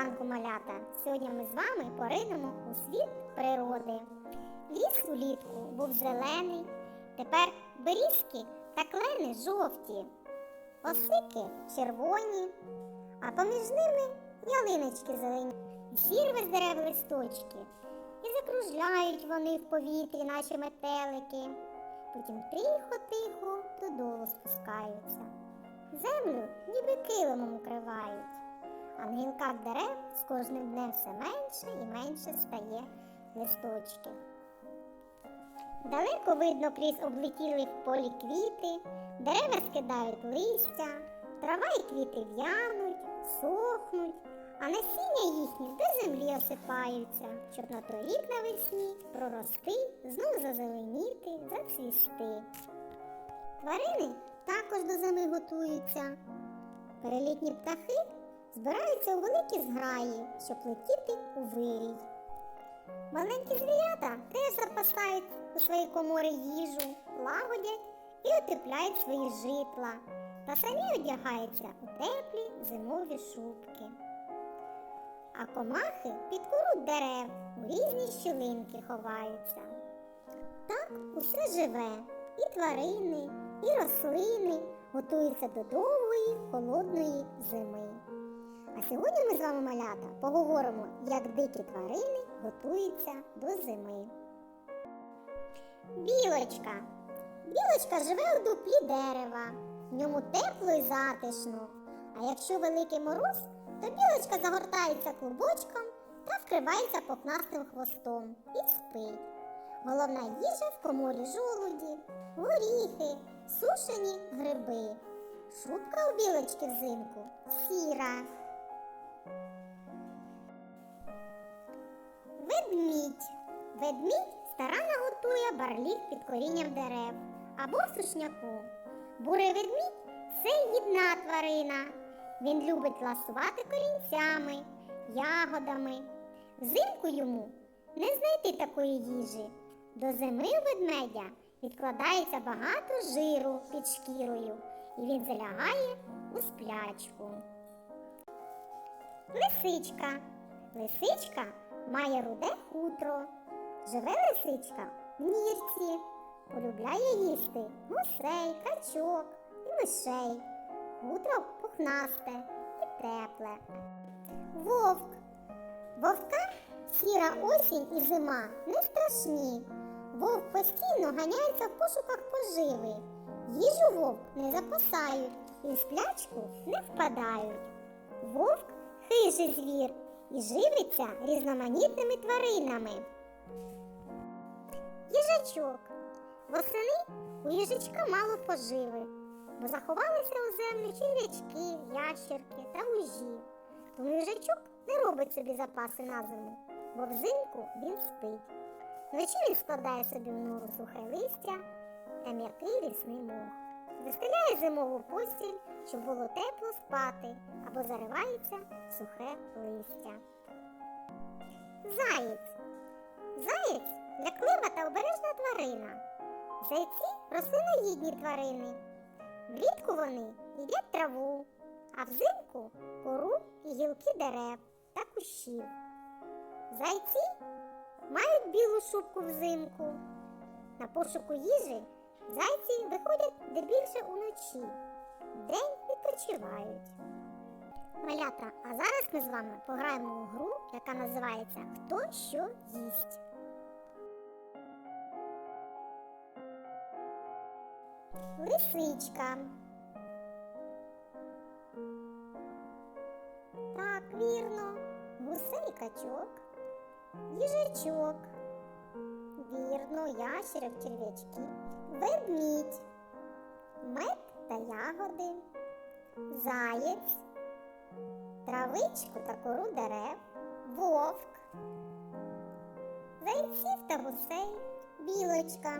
Ранку, малята! Сьогодні ми з вами поринемо у світ природи. Ліс улітку був зелений, тепер берізки та клени жовті, осики червоні, а поміж ними ялиночки зелені, зірве з дерев листочки, і закружляють вони в повітрі, наче метелики. Потім тихо-тихо додолу спускаються. Землю ніби килимом укривають. А на гілках дерев з кожним днем все менше і менше стає листочків. Далеко видно крізь облетіли в полі квіти, дерева скидають листя, трава і квіти в'януть, сохнуть, а насіння їхні до землі осипаються, щоб на той рік навесні прорости, знов зазеленіти, зацвісти. Тварини також до зими готуються. Перелітні птахи збираються у великі зграї, щоб летіти у вирій. Маленькі звірята теж запасають у свої комори їжу, лагодять і утепляють свої житла та самі одягаються у теплі зимові шубки. А комахи під кору дерев у різні щілинки ховаються. Так усе живе, і тварини, і рослини готуються до довгої холодної зими. А сьогодні ми з вами, малята, поговоримо, як дикі тварини готуються до зими. Білочка. Білочка живе у дуплі дерева, в ньому тепло і затишно. А якщо великий мороз, то білочка загортається клубочком та вкривається пухнастим хвостом і спить. Головна їжа в коморі жолуді, горіхи, сушені гриби. Шубка у білочки взимку сіра. Ведмідь. Ведмідь старанно готує барлік під корінням дерев або сушняку. Бурий ведмідь це їдна тварина. Він любить ласувати корінцями, ягодами. Взимку йому не знайти такої їжі. До зими у ведмедя відкладається багато жиру під шкірою, і він залягає у сплячку. Лисичка. Лисичка має руде хутро. Живе лисичка в нірці, полюбляє їсти гусей, качок і мишей. Хутро пухнасте і тепле. Вовк. Вовка сіра осінь і зима не страшні. Вовк постійно ганяється в пошуках поживи. Їжу вовк не запасають і в сплячку не впадають. Вовк хижий звір і живиться різноманітними тваринами. Їжачок. Восени у їжачка мало поживи, бо заховалися у землю черв'ячки, ящерки та ужі. Тому їжачок не робить собі запаси на зиму, бо взимку він спить. Вночі він складає собі в нору сухе листя та м'який лісний мох. Застеляє зимову постіль, щоб було тепло спати, або заривається сухе листя. Заєць. Заєць ляклива та обережна тварина. Зайці рослиноїдні тварини. Влітку вони їдять траву, а взимку кору і гілки дерев та кущів. Зайці мають білу шубку взимку. На пошуку їжі зайці виходять дебільше уночі, вдень відпочивають. Малята, а зараз ми з вами пограємо у гру, яка називається Хто що їсть. Лисичка. Так, вірно. Гусей качок. Їжачок. Вірно, ящерок, черв'ячки. Ведмідь. Мед та ягоди. Заєць. Травичку та кору дерев. Вовк. Зайців та гусей. Білочка.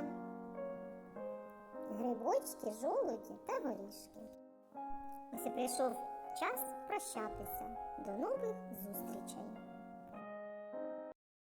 Грибочки, жолуді та горішки. Ось і прийшов час прощатися. До нових зустрічей!